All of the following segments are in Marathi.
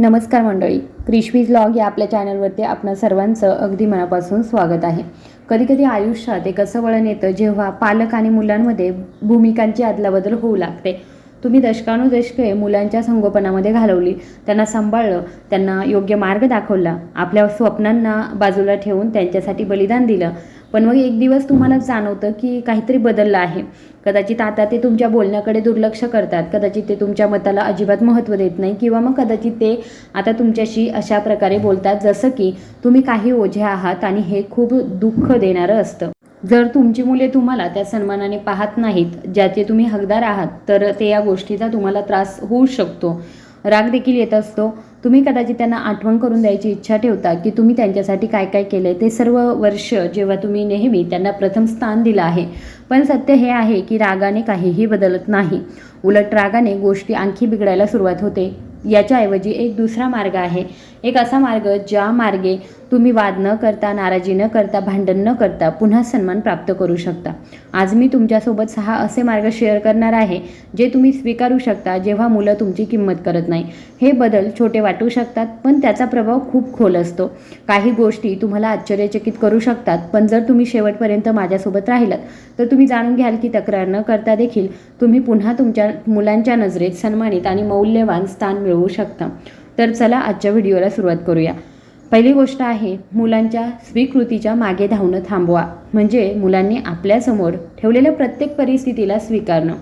नमस्कार मंडळी क्रिशवीज लॉग या आपल्या चॅनलवरती आपणा सर्वांचं अगदी मनापासून स्वागत आहे. कधीकधी आयुष्यात एक असं वळण येतं जेव्हा पालक आणि मुलांमध्ये भूमिकांची अदलाबदल होऊ लागते. तुम्ही दशकानुदशके मुलांच्या संगोपनामध्ये घालवली त्यांना सांभाळलं त्यांना योग्य मार्ग दाखवला आपल्या स्वप्नांना बाजूला ठेवून त्यांच्यासाठी बलिदान दिलं. पण मग एक दिवस तुम्हाला जाणवतं की काहीतरी बदललं आहे. कदाचित आता ते तुमच्या बोलण्याकडे दुर्लक्ष करतात. कदाचित ते तुमच्या मताला अजिबात महत्त्व देत नाही किंवा मग कदाचित ते आता तुमच्याशी अशा प्रकारे बोलतात जसं की तुम्ही काही ओझे आहात आणि हे खूप दुःख देणारं असतं. जर तुमची मुले तुम्हाला त्या सन्मानाने पाहत नाहीत ज्याचे तुम्ही हकदार आहात तर ते या गोष्टीचा तुम्हाला त्रास होऊ शकतो. राग देखील येत असतो. तुम्ही कदाचित त्यांना आठवण करून द्यायची इच्छा ठेवता की तुम्ही त्यांच्यासाठी काय काय केलं आहे ते सर्व वर्ष जेव्हा तुम्ही नेहमी त्यांना प्रथम स्थान दिलं आहे. पण सत्य हे आहे की रागाने काहीही बदलत नाही. उलट रागाने गोष्टी आणखी बिघडायला सुरुवात होते. याच्याऐवजी एक दुसरा मार्ग आहे एक असा मार्ग ज्या मार्गे तुम्ही वाद न करता नाराजी न करता भांडण न करता पुन्हा सन्मान प्राप्त करू शकता. आज मी तुमच्यासोबत सहा असे मार्ग शेअर करणार आहे जे तुम्ही स्वीकारू शकता जेव्हा मुलं तुमची किंमत करत नाही. हे बदल छोटे वाटू शकतात पण त्याचा प्रभाव खूप खोल असतो. काही गोष्टी तुम्हाला आश्चर्यचकित करू शकतात पण जर तुम्ही शेवटपर्यंत माझ्यासोबत राहिलात तर तुम्ही जाणून घ्याल की तक्रार न करता देखील तुम्ही पुन्हा तुमच्या मुलांच्या नजरेत सन्मानित आणि मौल्यवान स्थान मिळवू शकता. तर चला आजच्या व्हिडिओला सुरुवात करूया. पहिली गोष्ट आहे मुलांच्या स्वीकृतीच्या मागे धावणं थांबवा. म्हणजे मुलांनी आपल्यासमोर ठेवलेल्या प्रत्येक परिस्थितीला स्वीकारणं.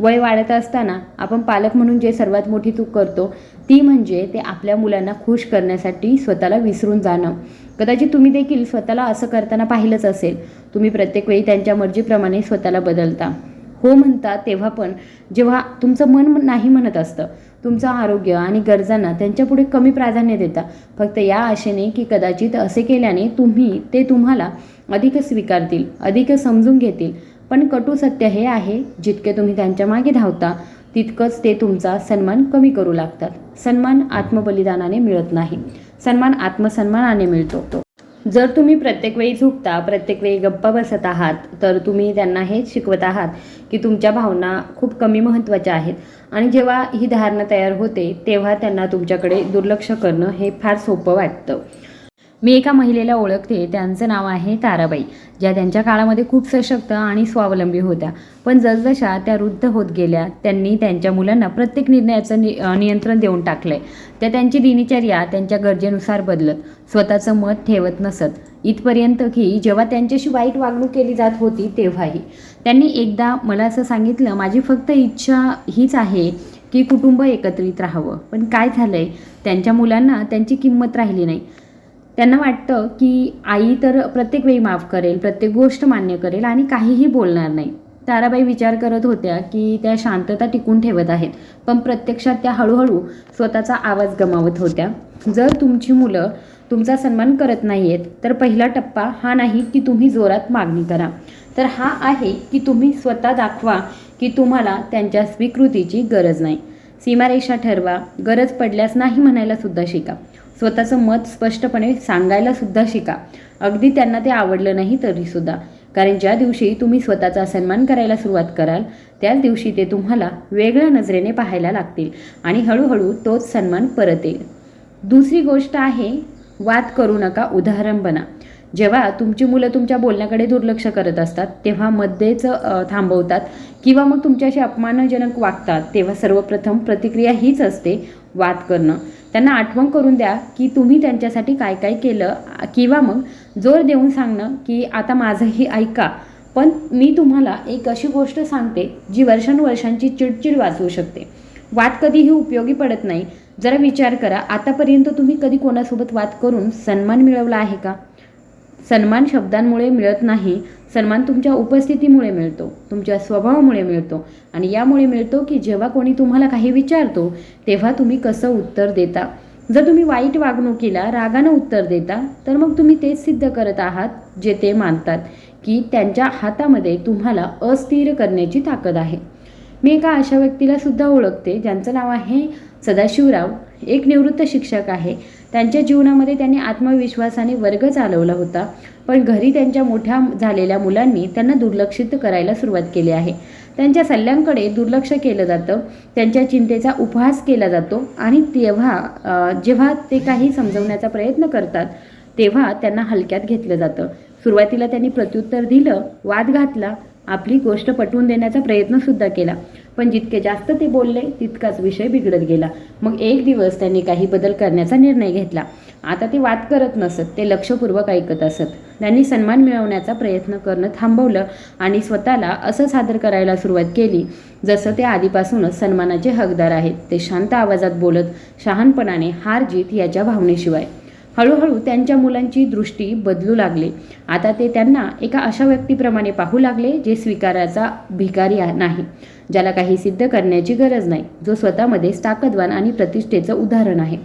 वय वाढत असताना आपण पालक म्हणून जे सर्वात मोठी चूक करतो ती म्हणजे ते आपल्या मुलांना खुश करण्यासाठी स्वतःला विसरून जाणं. कदाचित तुम्ही देखील स्वतःला असं करताना पाहिलंच असेल. तुम्ही प्रत्येक वेळी त्यांच्या मर्जीप्रमाणे स्वतःला बदलता. हो म्हणता तेव्हा पण जेव्हा तुमचं मन नाही म्हणत असतं तुमचं आरोग्य आणि गरजांना त्यांच्यापुढे कमी प्राधान्य देता. फक्त या आशेने की कदाचित असे केल्याने तुम्ही ते तुम्हाला अधिक स्वीकारतील अधिक समजून घेतील. पण कटू सत्य हे आहे जितके तुम्ही त्यांच्या मागे धावता तितकंच ते तुमचा सन्मान कमी करू लागतात. सन्मान आत्मबलिदानाने मिळत नाही. सन्मान आत्मसन्मानाने मिळतो तो. जर तुम्ही प्रत्येक वेळी झुकता प्रत्येक वेळी गप्पा बसत आहात तर तुम्ही त्यांना हेच शिकवत आहात की तुमच्या भावना खूप कमी महत्त्वाच्या आहेत. आणि जेव्हा ही धारणा तयार होते तेव्हा त्यांना तुमच्याकडे दुर्लक्ष करणं हे फार सोपं वाटतं. मी एका महिलेला ओळखते त्यांचं नाव आहे ताराबाई ज्या त्यांच्या काळामध्ये खूप सशक्त आणि स्वावलंबी होत्या. पण जसजशा त्या वृद्ध होत गेल्या त्यांनी त्यांच्या मुलांना प्रत्येक निर्णयाचं नि नियंत्रण देऊन टाकलं आहे त्या त्यांची दिनचर्या त्यांच्या गरजेनुसार बदलत स्वतःचं मत ठेवत नसत. इथपर्यंत की जेव्हा त्यांच्याशी वाईट वागणूक केली जात होती तेव्हाही. त्यांनी एकदा मला असं सांगितलं माझी फक्त इच्छा हीच आहे की कुटुंब एकत्रित राहावं. पण काय झालं आहे त्यांच्या मुलांना त्यांची किंमत राहिली नाही. त्यांना वाटतं की आई तर प्रत्येक वेळी माफ करेल प्रत्येक गोष्ट मान्य करेल आणि काहीही बोलणार नाही. ताराबाई विचार करत होत्या की त्या शांतता टिकून ठेवत आहेत. पण प्रत्यक्षात त्या हळूहळू स्वतःचा आवाज गमावत होत्या. जर तुमची मुलं तुमचा सन्मान करत नाही आहेत तर पहिला टप्पा हा नाही की तुम्ही जोरात मागणी करा. तर हा आहे की तुम्ही स्वतः दाखवा की तुम्हाला त्यांच्या स्वीकृतीची गरज नाही. सीमारेषा ठरवा. गरज पडल्यास नाही म्हणायला सुद्धा शिका. स्वतःचं मत स्पष्टपणे सांगायला सुद्धा शिका. अगदी त्यांना ते आवडलं नाही तरीसुद्धा कारण ज्या दिवशी तुम्ही स्वतःचा सन्मान करायला सुरुवात कराल त्याच दिवशी ते तुम्हाला वेगळ्या नजरेने पाहायला लागतील आणि हळूहळू तोच सन्मान परत येईल दुसरी गोष्ट आहे वाद करू नका उदाहरण बना. जेव्हा तुमची मुलं तुमच्या बोलण्याकडे दुर्लक्ष करत असतात तेव्हा मध्येच थांबवतात किंवा मग तुमच्याशी अपमानजनक वागतात तेव्हा सर्वप्रथम प्रतिक्रिया हीच असते वाद करणं. त्यांना आठवण करून द्या की तुम्ही त्यांच्यासाठी काय काय केलं किंवा मग जोर देऊन सांगणं की आता माझंही ऐका पण मी तुम्हाला एक अशी गोष्ट सांगते जी वर्षानुवर्षांची चिडचिड वाचवू शकते. वाद कधीही उपयोगी पडत नाही. जरा विचार करा आतापर्यंत तुम्ही कधी कोणासोबत वाद करून सन्मान मिळवला आहे का? सन्मान शब्दांमुळे मिळत नाही. सन्मान तुमच्या उपस्थितीमुळे मिळतो तुमच्या स्वभावामुळे मिळतो आणि यामुळे मिळतो की जेव्हा कोणी तुम्हाला काही विचारतो तेव्हा तुम्ही कसं उत्तर देता? जर तुम्ही वाईट वागणुकीला रागानं उत्तर देता तर मग तुम्ही तेच सिद्ध करत आहात जे ते मानतात की त्यांच्या हातामध्ये तुम्हाला अस्थिर करण्याची ताकद आहे. मी एका अशा व्यक्तीला सुद्धा ओळखते ज्यांचं नाव आहे सदाशिवराव. एक निवृत्त शिक्षक आहे. त्यांच्या जीवनामध्ये त्यांनी आत्मविश्वासाने वर्ग चालवला होता. पण घरी त्यांच्या मोठ्या झालेल्या मुलांनी त्यांना दुर्लक्षित करायला सुरुवात केली आहे. त्यांच्या सल्ल्यांकडे दुर्लक्ष केलं जातं त्यांच्या चिंतेचा उपहास केला जातो आणि तेव्हा जेव्हा ते काही समजवण्याचा प्रयत्न करतात तेव्हा त्यांना हलक्यात घेतलं जातं. सुरुवातीला त्यांनी प्रत्युत्तर दिलं वाद घातला आपली गोष्ट पटवून देण्याचा प्रयत्नसुद्धा केला. पण जितके जास्त ते बोलले तितकाच विषय बिघडत गेला. मग एक दिवस त्यांनी काही बदल करण्याचा निर्णय घेतला. आता ते वाद करत नसत ते लक्षपूर्वक ऐकत असत. त्यांनी सन्मान मिळवण्याचा प्रयत्न करणं थांबवलं आणि स्वतःला असं सादर करायला सुरुवात केली जसं ते आधीपासूनच सन्मानाचे हकदार आहेत. ते शांत आवाजात बोलत शहाणपणाने हार जीत याच्या भावनेशिवाय. हळूहळू त्यांच्या मुलांची दृष्टी बदलू लागली. आता ते त्यांना एका अशा व्यक्तीप्रमाणे पाहू लागले जे स्वीकाराचा भिकारी नाही. ज्याला काही सिद्ध करण्याची गरज नाही जो स्वतःमध्येच ताकदवान आणि प्रतिष्ठेचं उदाहरण आहे.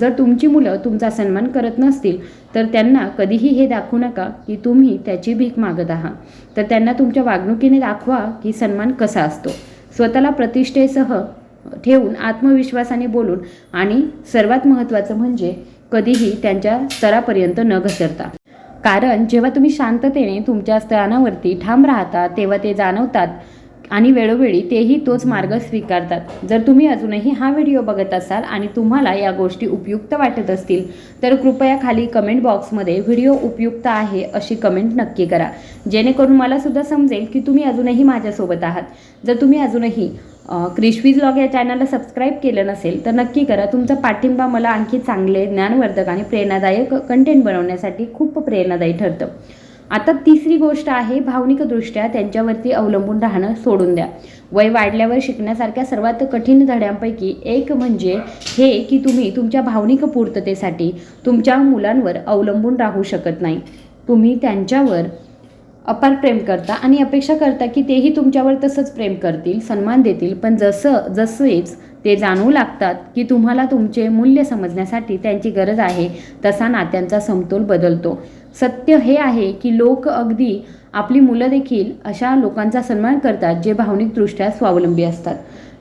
जर तुमची मुलं तुमचा सन्मान करत नसतील तर त्यांना कधीही हे दाखवू नका की तुम्ही त्याची भीक मागत आहात. तर त्यांना तुमच्या वागणुकीने दाखवा की सन्मान कसा असतो. स्वतःला प्रतिष्ठेसह ठेवून आत्मविश्वासाने बोलून आणि सर्वात महत्त्वाचं म्हणजे कधीही त्यांच्या स्तरापर्यंत न घसरता. कारण जेव्हा तुम्ही शांततेने तुमच्या स्थानावरती ठाम राहता तेव्हा ते जाणवतात आणि वेळोवेळी तेही तोच मार्ग स्वीकारतात. जर तुम्ही अजूनही हा व्हिडिओ बघत असाल आणि तुम्हाला या गोष्टी उपयुक्त वाटत असतील तर कृपया खाली कमेंट बॉक्समध्ये व्हिडिओ उपयुक्त आहे अशी कमेंट नक्की करा. जेणेकरून मला सुद्धा समजेल की तुम्ही अजूनही माझ्यासोबत आहात. जर तुम्ही अजूनही क्रिशवीज लॉग या चॅनलला सबस्क्राईब केलं नसेल तर नक्की करा. तुमचा पाठिंबा मला आणखी चांगले ज्ञानवर्धक आणि प्रेरणादायक कंटेंट बनवण्यासाठी खूप प्रेरणादायी ठरतं. आता तिसरी गोष्ट आहे भावनिकदृष्ट्या त्यांच्यावरती अवलंबून राहणं सोडून द्या. वय वाढल्यावर शिकण्यासारख्या सर्वात कठीण धड्यांपैकी एक म्हणजे हे की तुम्ही तुमच्या भावनिक पूर्ततेसाठी तुमच्या मुलांवर अवलंबून राहू शकत नाही. तुम्ही त्यांच्यावर अपार प्रेम करता आणि अपेक्षा करता की तेही तुमच्यावर तसंच प्रेम करतील सन्मान देतील. पण जसं जसेच ते जाणवू लागतात की तुम्हाला तुमचे मूल्य समजण्यासाठी त्यांची गरज आहे तसा नात्यांचा समतोल बदलतो. सत्य हे आहे की लोक अगदी आपली मुलं देखील अशा लोकांचा सन्मान करतात जे भावनिकदृष्ट्या स्वावलंबी असतात.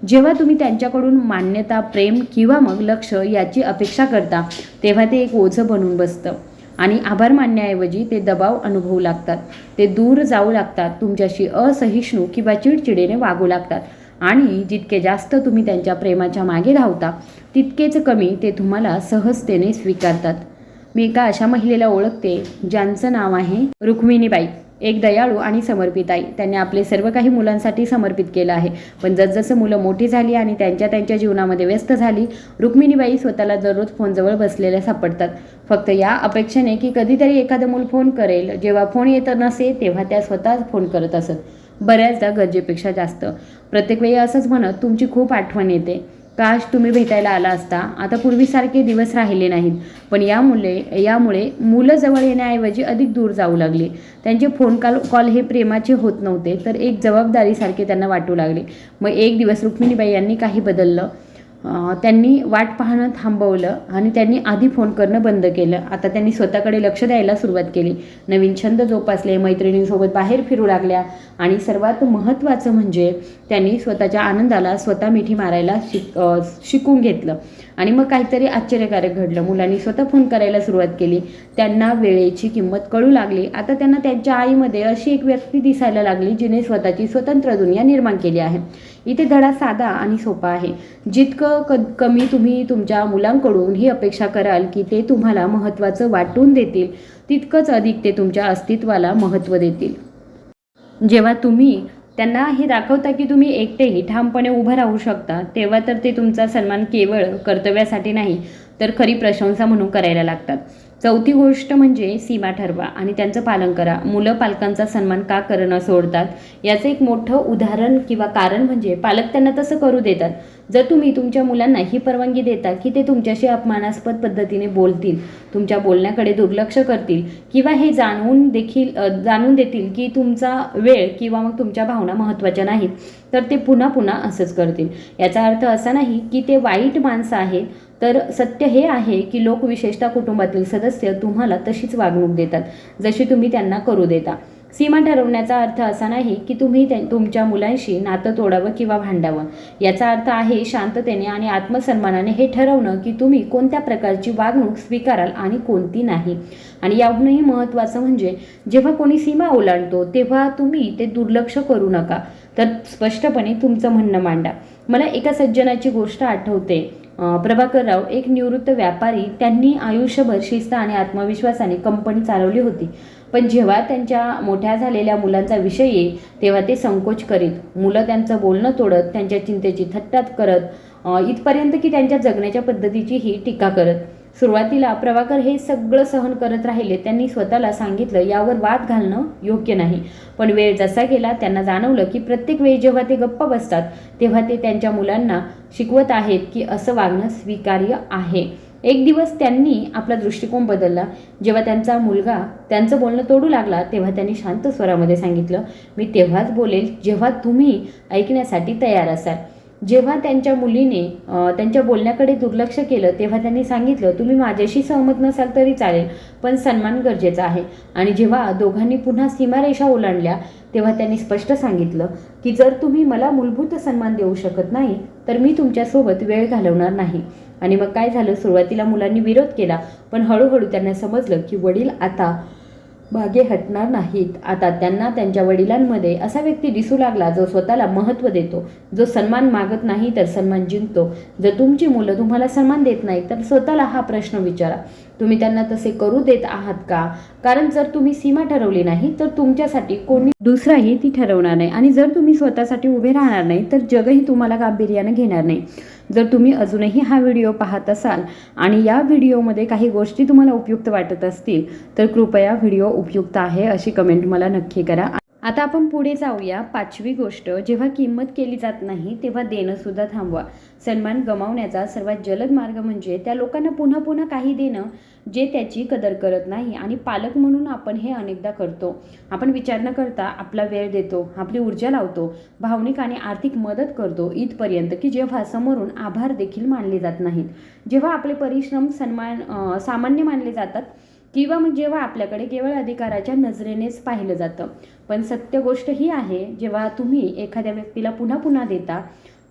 जेव्हा तुम्ही त्यांच्याकडून मान्यता प्रेम किंवा मग लक्ष याची अपेक्षा करता तेव्हा ते एक ओझं बनून बसतं. आणि आभार मानण्याऐवजी ते दबाव अनुभवू लागतात. ते दूर जाऊ लागतात तुमच्याशी असहिष्णू किंवा चिडचिडेने वागू लागतात. आणि जितके जास्त तुम्ही त्यांच्या प्रेमाच्या मागे धावता तितकेच कमी ते तुम्हाला सहजतेने स्वीकारतात. मी एका अशा महिलेला ओळखते ज्यांचं नाव आहे रुक्मिणीबाई. एक दयाळू आणि समर्पित आई. त्यांनी आपले सर्व काही मुलांसाठी समर्पित केलं आहे. पण जसजसं मुलं मोठी झाली आणि त्यांच्या त्यांच्या जीवनामध्ये व्यस्त झाली रुक्मिणीबाई स्वतःला दररोज फोनजवळ बसलेल्या सापडतात. फक्त या अपेक्षेने की कधीतरी एखादं मूल फोन करेल. जेव्हा फोन येत नसे तेव्हा त्या स्वतः फोन करत असत. बऱ्याचदा गरजेपेक्षा जास्त. प्रत्येक वेळी असंच म्हणत तुमची खूप आठवण येते. काश तुम्ही भेटायला आला असता. आता पूर्वीसारखे दिवस राहिले नाहीत. पण यामुळे यामुळे मुलं जवळ येण्याऐवजी अधिक दूर जाऊ लागली. त्यांचे फोन कॉल कॉल हे प्रेमाचे होत नव्हते तर एक जबाबदारीसारखे त्यांना वाटू लागले. मग एक दिवस रुक्मिणीबाई यांनी काही बदललं. त्यांनी वाट पाहणं थांबवलं आणि त्यांनी आधी फोन करणं बंद केलं. आता त्यांनी स्वतःकडे लक्ष द्यायला सुरुवात केली. नवीन छंद जोपासले मैत्रिणींसोबत बाहेर फिरू लागल्या आणि सर्वात महत्त्वाचं म्हणजे त्यांनी स्वतःच्या आनंदाला स्वतः मिठी मारायला शिक शिकून घेतलं. आणि मग काहीतरी आश्चर्यकारक घडलं. मुलांनी स्वतः फोन करायला सुरुवात केली. त्यांना वेळेची किंमत कळू लागली. आता त्यांना त्यांच्या आईमध्ये अशी एक व्यक्ती दिसायला लागली जिने स्वतःची स्वतंत्र दुनिया निर्माण केली आहे. इथे धडा साधा आणि सोपा आहे. जितकं क कमी तुम्ही तुमच्या मुलांकडून ही अपेक्षा कराल की ते तुम्हाला महत्त्वाचं वाटून देतील तितकंच अधिक ते तुमच्या अस्तित्वाला महत्त्व देतील. जेव्हा तुम्ही त्यांना हे दाखवता की तुम्ही एकटेही ठामपणे उभं राहू शकता तेव्हा तर ते तुमचा सन्मान केवळ कर्तव्यासाठी नाही तर खरी प्रशंसा म्हणून करायला लागतात. चौथी गोष्ट म्हणजे सीमा ठरवा आणि त्यांचं पालन करा. मुलं पालकांचा सन्मान का करणं सोडतात? याचं एक मोठं उदाहरण किंवा कारण म्हणजे पालक त्यांना तसं करू देतात. जर तुम्ही तुमच्या मुलांना ही परवानगी देता की ते तुमच्याशी अपमानास्पद पद्धतीने बोलतील तुमच्या बोलण्याकडे दुर्लक्ष करतील किंवा हे जाणवून देखील जाणून देतील की तुमचा वेळ किंवा मग तुमच्या भावना महत्त्वाच्या नाहीत तर ते पुन्हा पुन्हा असंच करतील. याचा अर्थ असा नाही की ते वाईट माणसं आहेत तर सत्य हे आहे की लोक विशेषतः कुटुंबातील सदस्य तुम्हाला तशीच वागणूक देतात जशी तुम्ही त्यांना करू देता. सीमा ठरवण्याचा अर्थ असा नाही की तुम्ही त्या तुमच्या मुलांशी नातं तोडावं किंवा भांडावं. याचा अर्थ आहे शांततेने आणि आत्मसन्मानाने हे ठरवणं की तुम्ही कोणत्या प्रकारची वागणूक स्वीकाराल आणि कोणती नाही. आणि याहूनही महत्त्वाचं म्हणजे जेव्हा कोणी सीमा ओलांडतो तेव्हा तुम्ही ते दुर्लक्ष करू नका. तर स्पष्टपणे तुमचं म्हणणं मांडा. मला एका सज्जनाची गोष्ट आठवते. प्रभाकरराव एक निवृत्त व्यापारी त्यांनी आयुष्यभर शिस्त आणि आत्मविश्वासाने कंपनी चालवली होती. पण जेव्हा त्यांच्या मोठ्या झालेल्या मुलांचा विषय येईल तेव्हा ते संकोच करीत. मुलं त्यांचं बोलणं तोडत त्यांच्या चिंतेची थट्टात करत इथपर्यंत की त्यांच्या जगण्याच्या पद्धतीचीही टीका करत. सुरुवातीला प्रभाकर हे सगळं सहन करत राहिले. त्यांनी स्वतःला सांगितलं यावर वाद घालणं योग्य नाही. पण वेळ जसा गेला त्यांना जाणवलं की प्रत्येक वेळी जेव्हा ते गप्प बसतात तेव्हा ते त्यांच्या मुलांना शिकवत आहेत की असं वागणं स्वीकार्य आहे. एक दिवस त्यांनी आपला दृष्टिकोन बदलला. जेव्हा त्यांचा मुलगा त्यांचं बोलणं तोडू लागला तेव्हा त्यांनी शांत स्वरामध्ये सांगितलं मी तेव्हाच बोलेल जेव्हा तुम्ही ऐकण्यासाठी तयार असाल. जेव्हा त्यांच्या मुलीने त्यांच्या बोलण्याकडे दुर्लक्ष केलं तेव्हा त्यांनी सांगितलं तुम्ही माझ्याशी सहमत नसाल तरी चालेल पण सन्मान गरजेचा आहे. आणि जेव्हा दोघांनी पुन्हा सीमारेषा ओलांडल्या तेव्हा त्यांनी स्पष्ट सांगितलं की जर तुम्ही मला मूलभूत सन्मान देऊ शकत नाही तर मी तुमच्यासोबत वेळ घालवणार नाही. आणि मग काय झालं? सुरुवातीला मुलांनी विरोध केला पण हळूहळू त्यांना समजलं की वडील आता मागे हटणार नाहीत. आता त्यांना त्यांच्या वडिलांमध्ये असा व्यक्ती दिसू लागला जो स्वतःला महत्त्व देतो जो सन्मान मागत नाही तर सन्मान जिंकतो. जर तुमची मुलं तुम्हाला सन्मान देत नाही तर स्वतःला हा प्रश्न विचारा. तुम्ही त्यांना तसे करू देत आहात का? कारण जर तुम्ही सीमा ठरवली नाही तर तुमच्यासाठी कोणी दुसराही ती ठरवणार नाही. आणि जर तुम्ही स्वतःसाठी उभे राहणार नाही तर जगही तुम्हाला गांभीर्यानं घेणार नाही. जर तुम्ही अजूनही हा व्हिडिओ पाहत असाल आणि या व्हिडिओमध्ये काही गोष्टी तुम्हाला उपयुक्त वाटत असतील तर कृपया व्हिडिओ उपयुक्त आहे अशी कमेंट मला नक्की करा. आता आपण पुढे जाऊया. पाचवी गोष्ट जेव्हा किंमत केली जात नाही तेव्हा देणं सुद्धा थांबवा. सन्मान गमावण्याचा सर्वात जलद मार्ग म्हणजे त्या लोकांना पुन्हा पुन्हा काही देणं जे त्याची कदर करत नाही आणि पालक म्हणून आपण हे अनेकदा करतो. आपण विचार न करता आपला वेळ देतो आपली ऊर्जा लावतो भावनिक आणि आर्थिक मदत करतो इथपर्यंत की जेव्हा समोरून आभार देखील मानले जात नाहीत. जेव्हा आपले परिश्रम सन्मान सामान्य मानले जातात किंवा मग जेव्हा आपल्याकडे केवळ अधिकाराच्या नजरेनेच पाहिलं जातं. पण सत्य गोष्ट ही आहे जेव्हा तुम्ही एखाद्या व्यक्तीला पुन्हा पुन्हा देता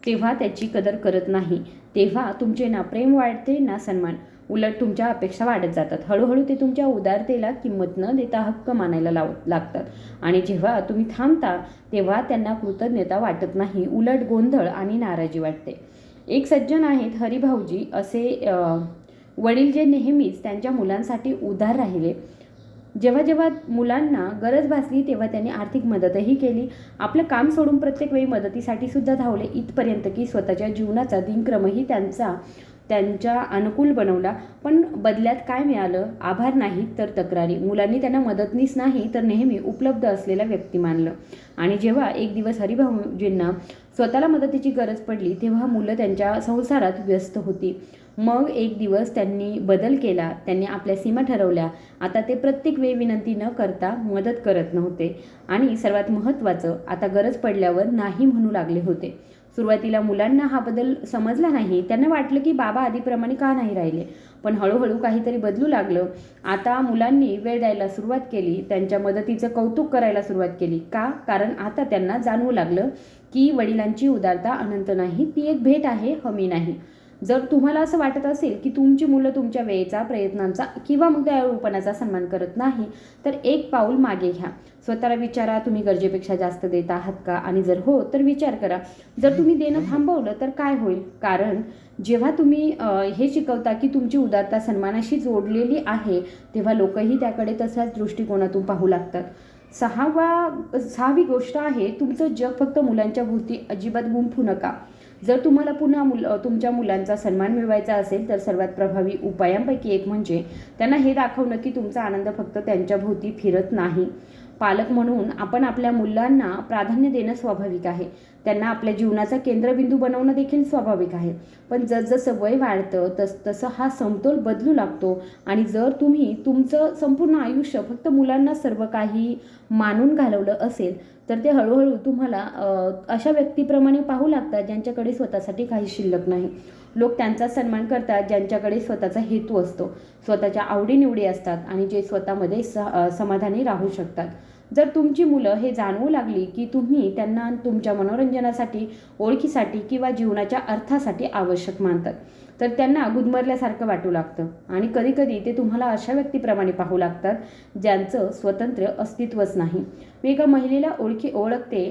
तेव्हा त्याची कदर करत नाही. तेव्हा तुमचे ना प्रेम वाढते ना सन्मान. उलट तुमच्या अपेक्षा वाढत जातात. हळूहळू ते तुमच्या उदारतेला किंमत न देता हक्क मानायला लाव लागतात. आणि जेव्हा तुम्ही थांबता तेव्हा त्यांना कृतज्ञता वाटत नाही. उलट गोंधळ आणि नाराजी वाटते. एक सज्जन आहेत हरिभाऊजी. असे वडील जे नेहमीच त्यांच्या मुलांसाठी उदार राहिले. जेव्हा जेव्हा मुलांना गरज भासली तेव्हा त्यांनी आर्थिक मदतही केली. आपलं काम सोडून प्रत्येक वेळी मदतीसाठी सुद्धा धावले. इथपर्यंत की स्वतःच्या जीवनाचा दिनक्रमही त्यांचा त्यांच्या अनुकूल बनवला. पण बदल्यात काय मिळालं? आभार नाही तर तक्रारी. मुलांनी त्यांना मदतनीस नाही तर नेहमी उपलब्ध असलेला व्यक्ती मानलं. आणि जेव्हा एक दिवस हरिभाऊजींना स्वतःला मदतीची गरज पडली तेव्हा मुलं त्यांच्या संसारात व्यस्त होती. मग एक दिवस त्यांनी बदल केला त्यांनी आपल्या सीमा ठरवल्या. आता ते प्रत्येक वेळी विनंती न करता मदत करत नव्हते. आणि सर्वात महत्त्वाचं आता गरज पडल्यावर नाही म्हणू लागले होते. सुरुवातीला मुलांना हा बदल समजला नाही. त्यांना वाटलं की बाबा आधीप्रमाणे का नाही राहिले. पण हळूहळू काहीतरी बदलू लागलं. आता मुलांनी वेळ द्यायला सुरुवात केली. त्यांच्या मदतीचं कौतुक करायला सुरुवात केली. का? कारण आता त्यांना जाणवू लागलं की वडिलांची उदारता अनंत नाही. ती एक भेट आहे हमी नाही. जर तुम्हाला असं वाटत असेल की तुमची मुलं तुमच्या वेळेचा प्रयत्नांचा किंवा मग दयाळूपणाचा सन्मान करत नाही तर एक पाऊल मागे घ्या. स्वतःला विचारा तुम्ही गरजेपेक्षा जास्त देत आहात का? आणि जर हो तर विचार करा. जर तुम्ही देणं थांबवलं तर काय होईल? कारण जेव्हा तुम्ही हे शिकवता की तुमची उदारता सन्मानाशी जोडलेली आहे तेव्हा लोकही त्याकडे तशाच दृष्टिकोनातून पाहू लागतात. सहावा सहावी गोष्ट आहे तुमचं जग फक्त मुलांच्या भोवती अजिबात गुंफू नका. जर तुम्हाला पुन्हा मुल तुमच्या मुलांचा सन्मान मिळवायचा असेल तर सर्वात प्रभावी उपायांपैकी एक म्हणजे त्यांना हे दाखवणं की तुमचा आनंद फक्त त्यांच्याभोवती फिरत नाही. पालक म्हणून आपण आपल्या मुलांना प्राधान्य देणं स्वाभाविक आहे. त्यांना आपल्या जीवनाचा केंद्रबिंदू बनवणं देखील स्वाभाविक आहे. पण जसजसं वय वाढतं तस तसं हा समतोल बदलू लागतो आणि जर तुम्ही तुमचं संपूर्ण आयुष्य फक्त मुलांना सर्व काही मानून घालवलं असेल तर ते हळूहळू तुम्हाला अशा व्यक्तीप्रमाणे पाहू लागतात ज्यांच्याकडे स्वतःसाठी काही शिल्लक नाही. लोक त्यांचा सन्मान करतात ज्यांच्याकडे स्वतःचा हेतू असतो. स्वतःच्या आवडीनिवडी असतात आणि जे स्वतःमध्ये स समाधानी राहू शकतात. जर तुमची मुलं हे जाणवू लागली की तुम्ही त्यांना तुमच्या मनोरंजनासाठी ओळखीसाठी किंवा जीवनाच्या अर्थासाठी आवश्यक मानतात तर त्यांना गुदमरल्यासारखं वाटू लागतं. आणि कधीकधी ते तुम्हाला अशा व्यक्तीप्रमाणे पाहू लागतात ज्यांचं स्वतंत्र अस्तित्वच नाही. मी एका महिलेला ओळखी ओळखते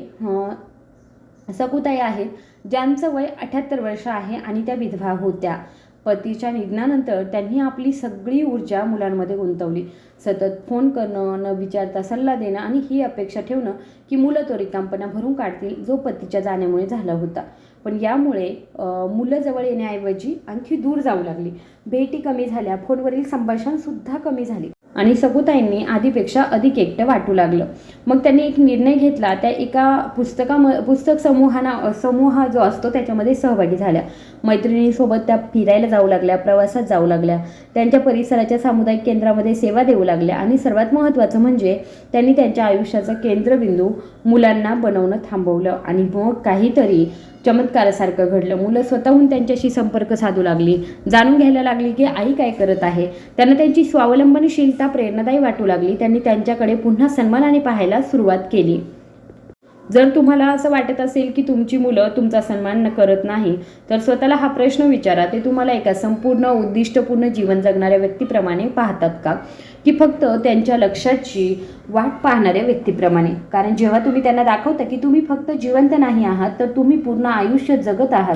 सकुताई आहेत ज्यांचं वय अठ्याहत्तर वर्ष आहे आणि त्या विधवा होत्या. पतीच्या निधनानंतर त्यांनी आपली सगळी ऊर्जा मुलांमध्ये गुंतवली. सतत फोन करणं न विचारता सल्ला देणं आणि ही अपेक्षा ठेवणं की मुलं तो रिकामपणा भरून काढतील जो पतीच्या जाण्यामुळे झाला होता. पण यामुळे मुलं जवळ येण्याऐवजी आणखी दूर जाऊ लागली. भेटी कमी झाल्या फोनवरील संभाषणसुद्धा कमी झाली. आणि सगुताईंनी आधीपेक्षा अधिक एकटं वाटू लागलं. मग त्यांनी एक निर्णय घेतला त्या एका पुस्तकाम पुस्तक समूहाना समूह जो असतो त्याच्यामध्ये सहभागी झाल्या. मैत्रिणींसोबत त्या फिरायला जाऊ लागल्या प्रवासात जाऊ लागल्या. त्यांच्या परिसराच्या सामुदायिक केंद्रामध्ये सेवा देऊ लागल्या आणि सर्वात महत्त्वाचं म्हणजे त्यांनी त्यांच्या आयुष्याचा केंद्रबिंदू मुलांना बनवणं थांबवलं आणि मग काहीतरी चमत्कारासारखं घडलं. मुलं स्वतःहून त्यांच्याशी संपर्क साधू लागली. जाणून घ्यायला लागली की आई काय करत आहे. त्यांना त्यांची स्वावलंबनशीलता प्रेरणादायी वाटू लागली. त्यांनी त्यांच्याकडे पुन्हा सन्मानाने पाहायला सुरुवात केली. जर तुम्हाला असं वाटत असेल की तुमची मुलं तुमचा सन्मान न करत नाही तर स्वतःला हा प्रश्न विचारा. ते तुम्हाला एका संपूर्ण उद्दिष्टपूर्ण जीवन जगणाऱ्या व्यक्तीप्रमाणे पाहतात का? की फक्त त्यांच्या लक्षाची वाट पाहणाऱ्या व्यक्तीप्रमाणे. कारण जेव्हा तुम्ही त्यांना दाखवता की तुम्ही फक्त जिवंत नाही आहात तर तुम्ही पूर्ण आयुष्य जगत आहात.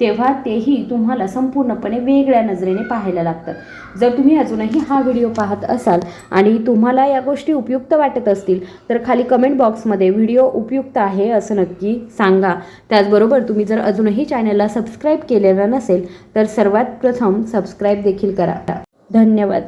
तेव्हा तेही तुम्हाला संपूर्णपणे वेगळ्या नजरेने पाहायला लागतात जर तुम्ही अजूनही हा व्हिडिओ पाहत असाल आणि तुम्हाला या गोष्टी उपयुक्त वाटत असतील तर खाली कमेंट बॉक्समध्ये व्हिडिओ उपयुक्त आहे असं नक्की सांगा. त्याचबरोबर तुम्ही जर अजूनही चॅनलला सबस्क्राईब केलेलं नसेल तर सर्वात प्रथम सबस्क्राईब देखील करा. धन्यवाद.